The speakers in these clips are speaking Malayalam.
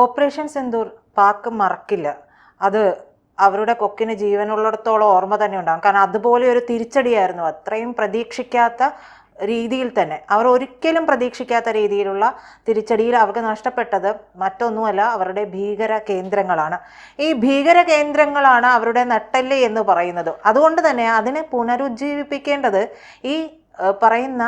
ഓപ്പറേഷൻ സിന്ദൂർ പാക്ക് മറക്കില്ല. അത് അവരുടെ കൊക്കിന് ജീവനുള്ളിടത്തോളം ഓർമ്മ തന്നെ ഉണ്ടാകും കാരണം അതുപോലെ ഒരു തിരിച്ചടിയായിരുന്നു. അത്രയും പ്രതീക്ഷിക്കാത്ത രീതിയിൽ തന്നെ. അവർ ഒരിക്കലും പ്രതീക്ഷിക്കാത്ത രീതിയിലുള്ള തിരിച്ചടിയിൽ അവർക്ക് നഷ്ടപ്പെട്ടത് മറ്റൊന്നുമല്ല അവരുടെ ഭീകര കേന്ദ്രങ്ങളാണ്. ഈ ഭീകര കേന്ദ്രങ്ങളാണ് അവരുടെ നട്ടെല്ല് എന്ന് പറയുന്നത്. അതുകൊണ്ട് തന്നെ അതിനെ പുനരുജ്ജീവിപ്പിക്കേണ്ടത് ഈ പറയുന്ന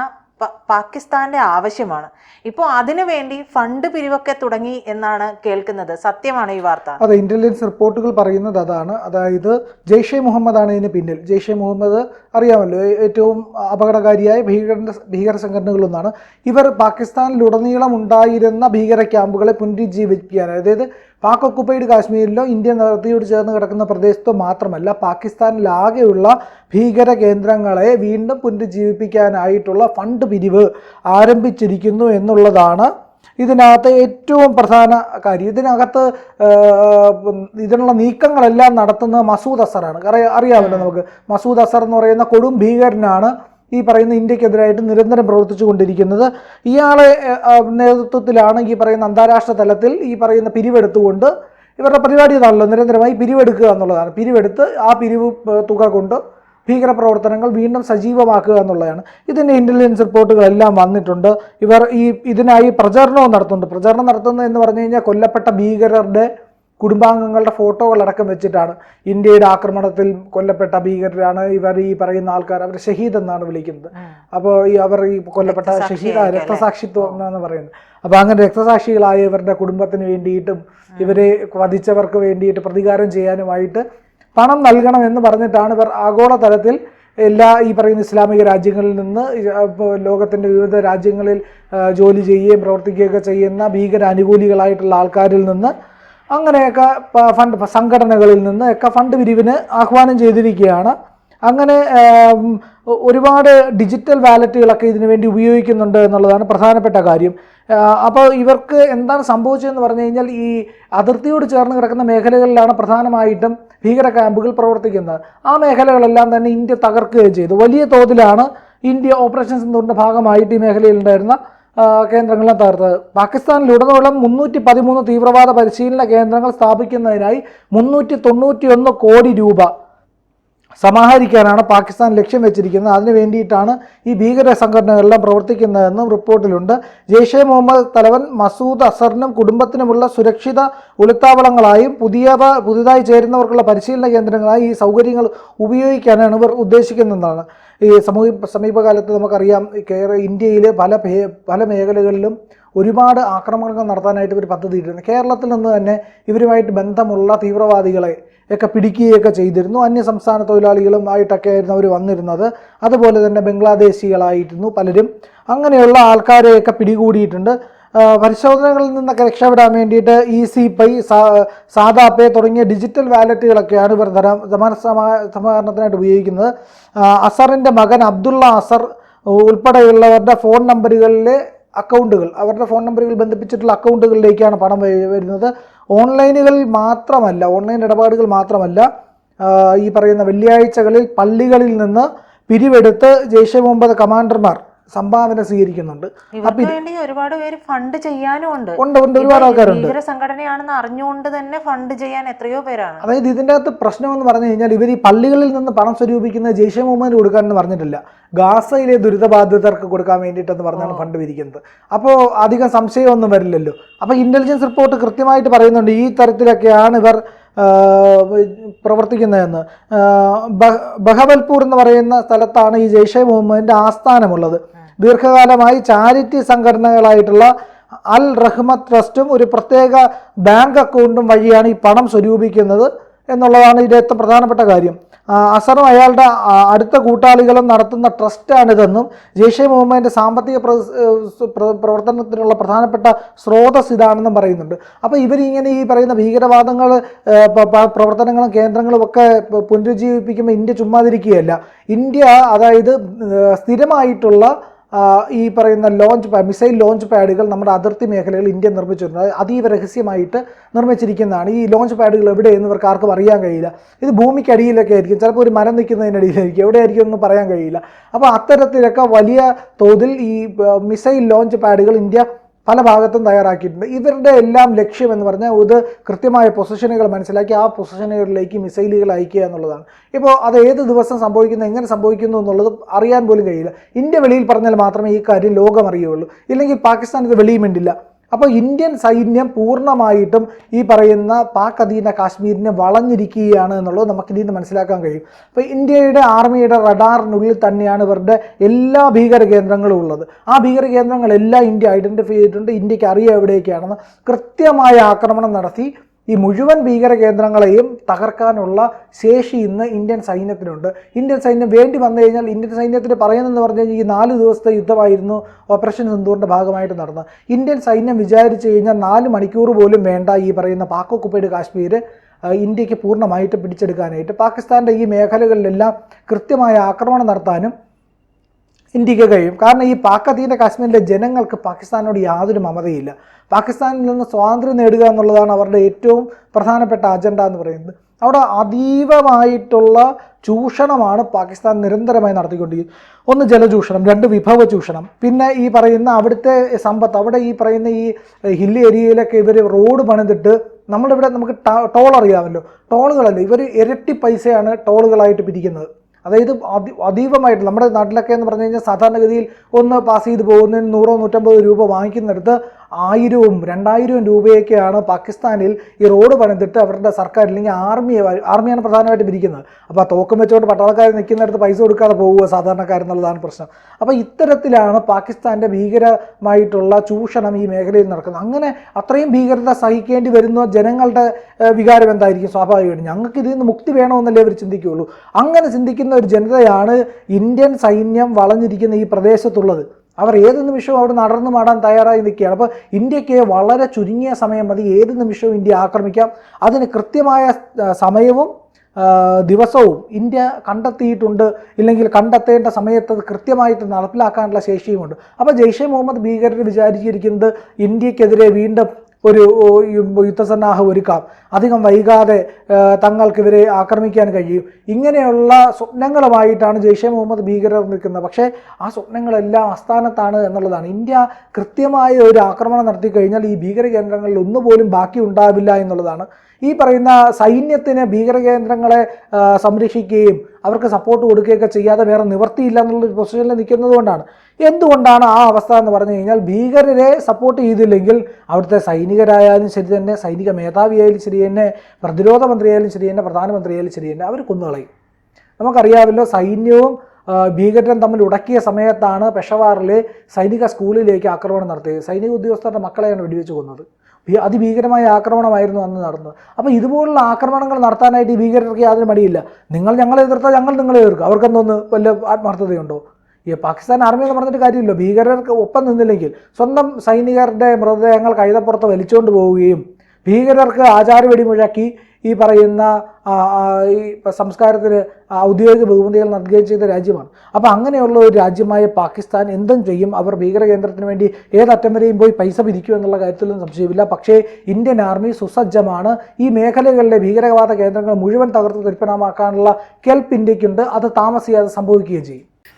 പാകിസ്ഥാന്റെ ആവശ്യമാണ്. ഇപ്പോൾ അതിനു വേണ്ടി ഫണ്ട് പിരിവൊക്കെ തുടങ്ങി എന്നാണ് കേൾക്കുന്നത്. സത്യമാണ് ഈ വാർത്ത? അതെ ഇന്റലിജൻസ് റിപ്പോർട്ടുകൾ പറയുന്നത് അതാണ്. അതായത് ജെയ്ഷെ മുഹമ്മദ് ആണ് ഇതിന് പിന്നിൽ. ജെയ്ഷെ മുഹമ്മദ് അറിയാമല്ലോ ഏറ്റവും അപകടകാരിയായ ഭീകര ഭീകര സംഘടനകളൊന്നാണ് ഇവർ പാകിസ്ഥാനിലുടനീളം ഉണ്ടായിരുന്ന ഭീകര ക്യാമ്പുകളെ പുനരുജ്ജീവിപ്പിക്കാൻ അതായത് പാക് ഒക്കുപ്പൈഡ് കാശ്മീരിലോ ഇന്ത്യൻ അതിർത്തിയോട് ചേർന്ന് കിടക്കുന്ന പ്രദേശത്തോ മാത്രമല്ല പാകിസ്ഥാനിലാകെയുള്ള ഭീകര കേന്ദ്രങ്ങളെ വീണ്ടും പുനരുജ്ജീവിപ്പിക്കാനായിട്ടുള്ള ഫണ്ട് പിരിവ് ആരംഭിച്ചിരിക്കുന്നു എന്നുള്ളതാണ് ഇതിനകത്ത് ഏറ്റവും പ്രധാന കാര്യം. ഇതിനകത്ത് ഇതിനുള്ള നീക്കങ്ങളെല്ലാം നടത്തുന്നത് മസൂദ് അസറാണ്. അറിയ അറിയാമല്ലോ നമുക്ക്. മസൂദ് അസർ എന്ന് പറയുന്ന കൊടും ഭീകരനാണ് ഈ പറയുന്ന ഇന്ത്യക്കെതിരായിട്ട് നിരന്തരം പ്രവർത്തിച്ചു കൊണ്ടിരിക്കുന്നത് ഇയാളെ നേതൃത്വത്തിലാണ് ഈ പറയുന്ന അന്താരാഷ്ട്ര തലത്തിൽ ഈ പറയുന്ന പിരിവെടുത്തുകൊണ്ട് ഇവരുടെ പരിപാടി ഇതാണല്ലോ നിരന്തരമായി പിരിവെടുക്കുക എന്നുള്ളതാണ്. പിരിവെടുത്ത് ആ പിരിവ് തുക കൊണ്ട് ഭീകരപ്രവർത്തനങ്ങൾ വീണ്ടും സജീവമാക്കുക എന്നുള്ളതാണ്. ഇതിന്റെ ഇന്റലിജൻസ് റിപ്പോർട്ടുകളെല്ലാം വന്നിട്ടുണ്ട്. ഇവർ ഈ ഇതിനായി പ്രചരണവും നടത്തുന്നുണ്ട്. പ്രചരണം നടത്തുന്നത് എന്ന് പറഞ്ഞു കഴിഞ്ഞാൽ കൊല്ലപ്പെട്ട ഭീകരരുടെ കുടുംബാംഗങ്ങളുടെ ഫോട്ടോകളടക്കം വെച്ചിട്ടാണ് ഇന്ത്യയുടെ ആക്രമണത്തിൽ കൊല്ലപ്പെട്ട ഭീകരരാണ് ഇവർ ഈ പറയുന്ന ആൾക്കാർ അവർ ഷഹീദ് എന്നാണ് വിളിക്കുന്നത്. അപ്പോൾ ഈ അവർ ഈ കൊല്ലപ്പെട്ട ഷഹീദ രക്തസാക്ഷിത്വം എന്നാണ് പറയുന്നത്. അപ്പോൾ അങ്ങനെ രക്തസാക്ഷികളായ ഇവരുടെ കുടുംബത്തിന് വേണ്ടിയിട്ടും ഇവരെ വധിച്ചവർക്ക് വേണ്ടിയിട്ട് പ്രതികാരം ചെയ്യാനുമായിട്ട് പണം നൽകണം എന്ന് പറഞ്ഞിട്ടാണ് ഇവർ ആഗോളതലത്തിൽ എല്ലാ ഈ പറയുന്ന ഇസ്ലാമിക രാജ്യങ്ങളിൽ നിന്ന് ലോകത്തിന്റെ വിവിധ രാജ്യങ്ങളിൽ ജോലി ചെയ്യുകയും പ്രവർത്തിക്കുകയൊക്കെ ചെയ്യുന്ന ഭീകര അനുകൂലികളായിട്ടുള്ള ആൾക്കാരിൽ നിന്ന് അങ്ങനെയൊക്കെ ഫണ്ട് സംഘടനകളിൽ നിന്ന് ഒക്കെ ഫണ്ട് പിരിവിന് ആഹ്വാനം ചെയ്തിരിക്കുകയാണ്. അങ്ങനെ ഒരുപാട് ഡിജിറ്റൽ വാലറ്റുകളൊക്കെ ഇതിനു വേണ്ടി ഉപയോഗിക്കുന്നുണ്ട് എന്നുള്ളതാണ് പ്രധാനപ്പെട്ട കാര്യം. അപ്പോൾ ഇവർക്ക് എന്താണ് സംഭവിച്ചതെന്ന് പറഞ്ഞു കഴിഞ്ഞാൽ ഈ അതിർത്തിയോട് ചേർന്ന് കിടക്കുന്ന മേഖലകളിലാണ് പ്രധാനമായിട്ടും ഭീകര ക്യാമ്പുകൾ പ്രവർത്തിക്കുന്നത്. ആ മേഖലകളെല്ലാം തന്നെ ഇന്ത്യ തകർക്കുകയും ചെയ്തു. വലിയ തോതിലാണ് ഇന്ത്യ ഓപ്പറേഷൻ സിന്ധൂറിന്റെ ഭാഗമായിട്ട് ഈ മേഖലയിലുണ്ടായിരുന്ന ആ, കേന്ദ്രങ്ങളെ തകർത്തത്. പാകിസ്ഥാനിലുടനീളം മുന്നൂറ്റി പതിമൂന്ന് തീവ്രവാദ പരിശീലന കേന്ദ്രങ്ങൾ സ്ഥാപിക്കുന്നതിനായി മുന്നൂറ്റി തൊണ്ണൂറ്റി ഒന്ന് കോടി രൂപ സമാഹരിക്കാനാണ് പാകിസ്ഥാൻ ലക്ഷ്യം വെച്ചിരിക്കുന്നത്. അതിനു വേണ്ടിയിട്ടാണ് ഈ ഭീകര സംഘടനകളെല്ലാം പ്രവർത്തിക്കുന്നതെന്നും റിപ്പോർട്ടിലുണ്ട്. ജെയ്ഷെ മുഹമ്മദ് തലവൻ മസൂദ് അസറിനും കുടുംബത്തിനുമുള്ള സുരക്ഷിത ഒളിത്താവളങ്ങളായും പുതിയ പുതുതായി ചേരുന്നവർക്കുള്ള പരിശീലന കേന്ദ്രങ്ങളായും ഈ സൗകര്യങ്ങൾ ഉപയോഗിക്കാനാണ് ഇവർ ഉദ്ദേശിക്കുന്നതെന്നാണ്. ഈ സമീപ സമീപകാലത്ത് നമുക്കറിയാം കേരള കേര ഇന്ത്യയിൽ പല പല മേഖലകളിലും ഒരുപാട് ആക്രമണങ്ങൾ നടത്താനായിട്ട് ഇവർ പദ്ധതി ഇട്ടിരുന്നു കേരളത്തിൽ നിന്ന് തന്നെ ഇവരുമായിട്ട് ബന്ധമുള്ള തീവ്രവാദികളെ ഒക്കെ പിടിക്കുകയൊക്കെ ചെയ്തിരുന്നു. അന്യ സംസ്ഥാന തൊഴിലാളികളും ആയിട്ടൊക്കെ ആയിരുന്നു അവർ വന്നിരുന്നത്. അതുപോലെ തന്നെ ബംഗ്ലാദേശികളായിരുന്നു പലരും. അങ്ങനെയുള്ള ആൾക്കാരെയൊക്കെ പിടികൂടിയിട്ടുണ്ട്. പരിശോധനകളിൽ നിന്നൊക്കെ രക്ഷപ്പെടാൻ വേണ്ടിയിട്ട് ഇ സി പൈ സാദാ പേ തുടങ്ങിയ ഡിജിറ്റൽ വാലറ്റുകളൊക്കെയാണ് ഇവർ ധന സമാഹരണത്തിനായിട്ട് ഉപയോഗിക്കുന്നത്. അസറിന്റെ മകൻ അബ്ദുള്ള അസർ ഉൾപ്പെടെയുള്ളവരുടെ ഫോൺ നമ്പറുകളിലെ അക്കൗണ്ടുകൾ അവരുടെ ഫോൺ നമ്പറുകൾ ബന്ധിപ്പിച്ചിട്ടുള്ള അക്കൗണ്ടുകളിലേക്കാണ് പണം വരുന്നത്. ഓൺലൈനുകളിൽ മാത്രമല്ല ഓൺലൈൻ ഇടപാടുകൾ മാത്രമല്ല ഈ പറയുന്ന വെള്ളിയാഴ്ചകളിൽ പള്ളികളിൽ നിന്ന് പിരിവെടുത്ത് ജെയ്ഷെ മുഹമ്മദ് കമാൻഡർമാർ സംഭാവന സ്വീകരിക്കുന്നുണ്ട്. ഒരുപാട് പേര് ഫണ്ട് ചെയ്യാനും ഉണ്ട്. ഉണ്ട് ഒരുപാട് ആൾക്കാരുണ്ട്. സംഘടനയാണെന്ന് അറിഞ്ഞുകൊണ്ട് തന്നെ ഫണ്ട് ചെയ്യാൻ എത്രയോ പേരാണ്. അതായത് ഇതിന്റെ അകത്ത് പ്രശ്നം എന്ന് പറഞ്ഞു കഴിഞ്ഞാൽ ഇവർ ഈ പള്ളികളിൽ നിന്ന് പണം സ്വരൂപിക്കുന്ന ജെയ്ഷെ മുഹമ്മദിന് കൊടുക്കാനെന്ന് പറഞ്ഞിട്ടില്ല. ഗാസയിലെ ദുരിതബാധിതർക്ക് കൊടുക്കാൻ വേണ്ടിയിട്ടെന്ന് പറഞ്ഞാണ് ഫണ്ട് പിരിക്കുന്നത് അപ്പോൾ അധികം സംശയമൊന്നും വരില്ലല്ലോ. അപ്പോൾ ഇന്റലിജൻസ് റിപ്പോർട്ട് കൃത്യമായിട്ട് പറയുന്നുണ്ട് ഈ തരത്തിലൊക്കെയാണ് ഇവർ പ്രവർത്തിക്കുന്നതെന്ന്. ബഹവൽപൂർ എന്ന് പറയുന്ന സ്ഥലത്താണ് ഈ ജെയ്ഷെ മുഹമ്മദിന്റെ ആസ്ഥാനമുള്ളത്. ദീർഘകാലമായി ചാരിറ്റി സംഘടനകളായിട്ടുള്ള അൽ റഹ്മത്ത് ട്രസ്റ്റും ഒരു പ്രത്യേക ബാങ്ക് അക്കൗണ്ടും വഴിയാണ് ഈ പണം സ്വരൂപിക്കുന്നത് എന്നുള്ളതാണ് ഇതിന്റെ ഏറ്റവും പ്രധാനപ്പെട്ട കാര്യം. അസറും അയാളുടെ അടുത്ത കൂട്ടാളികളും നടത്തുന്ന ട്രസ്റ്റാണിതെന്നും ജെയ്ഷെ മുഹമ്മദിന്റെ സാമ്പത്തിക പ്രവർത്തനത്തിനുള്ള പ്രധാനപ്പെട്ട സ്രോതസ് ഇതാണെന്നും പറയുന്നുണ്ട്. അപ്പോൾ ഇവരിങ്ങനെ ഈ പറയുന്ന ഭീകരവാദങ്ങൾ പ്രവർത്തനങ്ങളും കേന്ദ്രങ്ങളും ഒക്കെ പുനരുജ്ജീവിപ്പിക്കുമ്പോൾ ഇന്ത്യ ചുമ്മാതിരിക്കുകയല്ല. ഇന്ത്യ അതായത് സ്ഥിരമായിട്ടുള്ള ഈ പറയുന്ന ലോഞ്ച് പാഡ് മിസൈൽ ലോഞ്ച് പാഡുകൾ നമ്മുടെ അതിർത്തി മേഖലയിൽ ഇന്ത്യ നിർമ്മിച്ചിട്ടുണ്ട്. അതീവ രഹസ്യമായിട്ട് നിർമ്മിച്ചിരിക്കുന്നതാണ്. ഈ ലോഞ്ച് പാഡുകൾ എവിടെയെന്ന് ഇവർക്ക് ആർക്കും അറിയാൻ കഴിയില്ല. ഇത് ഭൂമിക്കടിയിലൊക്കെ ആയിരിക്കും. ചിലപ്പോൾ ഒരു മരം നിൽക്കുന്നതിനടിയിലായിരിക്കും എവിടെയായിരിക്കും എന്ന് പറയാൻ കഴിയില്ല. അപ്പോൾ അത്തരത്തിലൊക്കെ വലിയ തോതിൽ ഈ മിസൈൽ ലോഞ്ച് പാഡുകൾ ഇന്ത്യ പല ഭാഗത്തും തയ്യാറാക്കിയിട്ടുണ്ട്. ഇവരുടെ എല്ലാം ലക്ഷ്യം എന്ന് പറഞ്ഞാൽ ഇത് കൃത്യമായ പൊസിഷനുകൾ മനസ്സിലാക്കി ആ പൊസിഷനുകളിലേക്ക് മിസൈലുകൾ അയക്കുക എന്നുള്ളതാണ്. ഇപ്പോൾ അത് ഏത് ദിവസം സംഭവിക്കുന്നു എങ്ങനെ സംഭവിക്കുന്നു എന്നുള്ളത് അറിയാൻ പോലും കഴിയില്ല. ഇന്ത്യ വെളിയിൽ പറഞ്ഞാൽ മാത്രമേ ഈ കാര്യം ലോകം അറിയുള്ളൂ ഇല്ലെങ്കിൽ പാകിസ്ഥാൻ ഇത് വെളിയും മിണ്ടില്ല. അപ്പോൾ ഇന്ത്യൻ സൈന്യം പൂർണമായിട്ടും ഈ പറയുന്ന പാക് അധീന കാശ്മീരിനെ വളഞ്ഞിരിക്കുകയാണ് എന്നുള്ളത് നമുക്ക് ഇതിൽ നിന്ന് മനസ്സിലാക്കാൻ കഴിയും. അപ്പോൾ ഇന്ത്യയുടെ ആർമിയുടെ റഡാറിനുള്ളിൽ തന്നെയാണ് ഇവരുടെ എല്ലാ ഭീകര കേന്ദ്രങ്ങളും ഉള്ളത്. ആ ഭീകര കേന്ദ്രങ്ങളെല്ലാം ഇന്ത്യ ഐഡന്റിഫൈ ചെയ്തിട്ടുണ്ട്. ഇന്ത്യയ്ക്ക് അറിയാം എവിടെയൊക്കെയാണെന്ന് കൃത്യമായ ആക്രമണം നടത്തി. ഈ മുഴുവൻ ഭീകര കേന്ദ്രങ്ങളെയും തകർക്കാനുള്ള ശേഷി ഇന്ന് ഇന്ത്യൻ സൈന്യത്തിനുണ്ട്. ഇന്ത്യൻ സൈന്യം വേണ്ടി വന്നു കഴിഞ്ഞാൽ ഇന്ത്യൻ സൈന്യത്തിന് പറയുന്നതെന്ന് പറഞ്ഞു കഴിഞ്ഞാൽ ഈ നാല് ദിവസത്തെ യുദ്ധമായിരുന്നു ഓപ്പറേഷൻ സിന്ധൂറിന്റെ ഭാഗമായിട്ട് നടന്നത്. ഇന്ത്യൻ സൈന്യം വിചാരിച്ചു കഴിഞ്ഞാൽ നാല് മണിക്കൂർ പോലും വേണ്ട ഈ പറയുന്ന പാക് ഒക്കുപ്പൈഡ് കാശ്മീർ ഇന്ത്യയ്ക്ക് പൂർണമായിട്ട് പിടിച്ചെടുക്കാനായിട്ട്. പാകിസ്ഥാന്റെ ഈ മേഖലകളിലെല്ലാം കൃത്യമായ ആക്രമണം നടത്താനും ഇന്ത്യയ്ക്ക് കഴിയും. കാരണം ഈ പാക് അധീന കാശ്മീരിലെ ജനങ്ങൾക്ക് പാകിസ്ഥാനോട് യാതൊരു മമതയില്ല. പാകിസ്ഥാനിൽ നിന്ന് സ്വാതന്ത്ര്യം നേടുക എന്നുള്ളതാണ് അവരുടെ ഏറ്റവും പ്രധാനപ്പെട്ട അജണ്ട എന്ന് പറയുന്നത്. അവിടെ അതീവമായിട്ടുള്ള ചൂഷണമാണ് പാകിസ്ഥാൻ നിരന്തരമായി നടത്തിക്കൊണ്ടിരിക്കുന്നത്. ഒന്ന് ജലചൂഷണം രണ്ട് വിഭവ ചൂഷണം പിന്നെ ഈ പറയുന്ന അവിടുത്തെ സമ്പത്ത് അവിടെ ഈ പറയുന്ന ഈ ഹിൽ ഏരിയയിലൊക്കെ ഇവർ റോഡ് പണിതിട്ട് നമ്മളിവിടെ നമുക്ക് ടോൾ അറിയാമല്ലോ. ടോളുകളല്ല ഇവർ ഇരട്ടി പൈസയാണ് ടോളുകളായിട്ട് പിരിക്കുന്നത്. അതായത് അതി അതീവമായിട്ട് നമ്മുടെ നാട്ടിലൊക്കെ എന്ന് പറഞ്ഞു കഴിഞ്ഞാൽ സാധാരണഗതിയിൽ ഒന്ന് പാസ് ചെയ്ത് പോകുന്നതിന് നൂറോ നൂറ്റമ്പത് രൂപ വാങ്ങിക്കുന്നിടത്ത് ആയിരവും രണ്ടായിരവും രൂപയൊക്കെയാണ് പാകിസ്ഥാനിൽ ഈ റോഡ് പണിതിട്ട് അവരുടെ സർക്കാർ അല്ലെങ്കിൽ ആർമിയെ ആർമിയാണ് പ്രധാനമായിട്ട് പിരിക്കുന്നത്. അപ്പോൾ ആ തോക്കം വെച്ചുകൊണ്ട് പട്ടാളക്കാർ നിൽക്കുന്നിടത്ത് പൈസ കൊടുക്കാതെ പോവുക സാധാരണക്കാരെന്നുള്ളതാണ് പ്രശ്നം. അപ്പോൾ ഇത്തരത്തിലാണ് പാകിസ്ഥാന്റെ ഭീകരമായിട്ടുള്ള ചൂഷണം ഈ മേഖലയിൽ നടക്കുന്നത്. അങ്ങനെ അത്രയും ഭീകരത സഹിക്കേണ്ടി വരുന്ന ജനങ്ങളുടെ വികാരം എന്തായിരിക്കും സ്വാഭാവികമായിട്ടും? ഞങ്ങൾക്ക് ഇതിൽ നിന്ന് മുക്തി വേണമെന്നല്ലേ അവർ ചിന്തിക്കുകയുള്ളൂ. അങ്ങനെ ചിന്തിക്കുന്ന ഒരു ജനതയാണ് ഇന്ത്യൻ സൈന്യം വളഞ്ഞിരിക്കുന്ന ഈ പ്രദേശത്തുള്ളത്. അവർ ഏത് നിമിഷവും അവിടെ നടന്നു മാടാൻ തയ്യാറായി നിൽക്കുകയാണ്. അപ്പോൾ ഇന്ത്യയ്ക്ക് വളരെ ചുരുങ്ങിയ സമയം മതി. ഏത് നിമിഷവും ഇന്ത്യ ആക്രമിക്കാം. അതിന് കൃത്യമായ സമയവും ദിവസവും ഇന്ത്യ കണ്ടെത്തിയിട്ടുണ്ട്. ഇല്ലെങ്കിൽ കണ്ടെത്തേണ്ട സമയത്ത് കൃത്യമായിട്ട് നടപ്പിലാക്കാനുള്ള ശേഷിയുമുണ്ട്. അപ്പോൾ ജെയ്ഷെ മുഹമ്മദ് ഭീകരർ വിചാരിച്ചിരിക്കുന്നത് ഇന്ത്യക്കെതിരെ വീണ്ടും ഒരു യുദ്ധസന്നാഹ ഒരുക്കാം. അധികം വൈകാതെ തങ്ങൾക്കിവരെ ആക്രമിക്കാൻ കഴിയും. ഇങ്ങനെയുള്ള സ്വപ്നങ്ങളുമായിട്ടാണ് ജെയ്ഷെ മുഹമ്മദ് ഭീകരർ നിൽക്കുന്നത്. പക്ഷേ ആ സ്വപ്നങ്ങളെല്ലാം ആസ്ഥാനത്താണ് എന്നുള്ളതാണ്. ഇന്ത്യ കൃത്യമായ ഒരു ആക്രമണം നടത്തി കഴിഞ്ഞാൽ ഈ ഭീകര കേന്ദ്രങ്ങളിൽ ഒന്നുപോലും ബാക്കി ഉണ്ടാവില്ല എന്നുള്ളതാണ്. ഈ പറയുന്ന സൈന്യത്തിന് ഭീകര കേന്ദ്രങ്ങളെ സംരക്ഷിക്കുകയും അവർക്ക് സപ്പോർട്ട് കൊടുക്കുകയൊക്കെ ചെയ്യാതെ വേറെ നിവർത്തിയില്ല എന്നുള്ളൊരു പൊസിഷനിൽ നിൽക്കുന്നത് കൊണ്ടാണ് എന്തുകൊണ്ടാണ് ആ അവസ്ഥ എന്ന് പറഞ്ഞു കഴിഞ്ഞാൽ ഭീകരരെ സപ്പോർട്ട് ചെയ്തില്ലെങ്കിൽ അവിടുത്തെ സൈനികരായാലും ശരി തന്നെ സൈനിക മേധാവിയായാലും ശരി തന്നെ പ്രതിരോധ മന്ത്രിയായാലും ശരി തന്നെ പ്രധാനമന്ത്രിയായാലും ശരി തന്നെ അവർ കൊന്നുകളയും നമുക്കറിയാമല്ലോ സൈന്യവും ഭീകരരും തമ്മിൽ ഉടക്കിയ സമയത്താണ് പെഷവാറിലെ സൈനിക സ്കൂളിലേക്ക് ആക്രമണം നടത്തിയത്. സൈനിക ഉദ്യോഗസ്ഥരുടെ മക്കളെയാണ് വെടിവെച്ച് കൊന്നത്. അതിഭീകരമായ ആക്രമണമായിരുന്നു അന്ന് നടന്നത്. അപ്പോൾ ഇതുപോലുള്ള ആക്രമണങ്ങൾ നടത്താനായിട്ട് ഈ ഭീകരർക്ക് യാതൊരു മടിയില്ല. നിങ്ങൾ ഞങ്ങളെ എതിർത്താൽ ഞങ്ങൾ നിങ്ങളെ എതിർക്കും. അവർക്കെന്തോന്ന് വല്ല ആത്മാർത്ഥതയുണ്ടോ? ഈ പാകിസ്ഥാൻ ആർമി എന്ന് പറഞ്ഞിട്ട് കാര്യമില്ല. ഭീകരർക്ക് ഒപ്പം നിന്നില്ലെങ്കിൽ സ്വന്തം സൈനികരുടെ മൃതദേഹങ്ങൾ കഴുതപ്പുറത്ത് വലിച്ചുകൊണ്ട് പോവുകയും ഭീകരർക്ക് ആചാരവെടി മുഴക്കി ഈ പറയുന്ന ഈ സംസ്കാരത്തിന് ഔദ്യോഗിക ബഹുമതികൾ നൽകുകയും ചെയ്ത രാജ്യമാണ്. അപ്പോൾ അങ്ങനെയുള്ള ഒരു രാജ്യമായ പാകിസ്ഥാൻ എന്തും ചെയ്യും? അവർ ഭീകര കേന്ദ്രത്തിന് വേണ്ടി ഏതറ്റം വരെയും പോയി പൈസ പിരിക്കും എന്നുള്ള കാര്യത്തിലൊന്നും സംശയമില്ല. പക്ഷേ ഇന്ത്യൻ ആർമി സുസജ്ജമാണ്. ഈ മേഖലകളിലെ ഭീകരവാദ കേന്ദ്രങ്ങൾ മുഴുവൻ തകർത്ത് തരിപ്പണമാക്കാനുള്ള കെൽപ്പ് ഇന്ത്യക്കുണ്ട് അത് താമസിയാതെ സംഭവിക്കുകയും ചെയ്യും.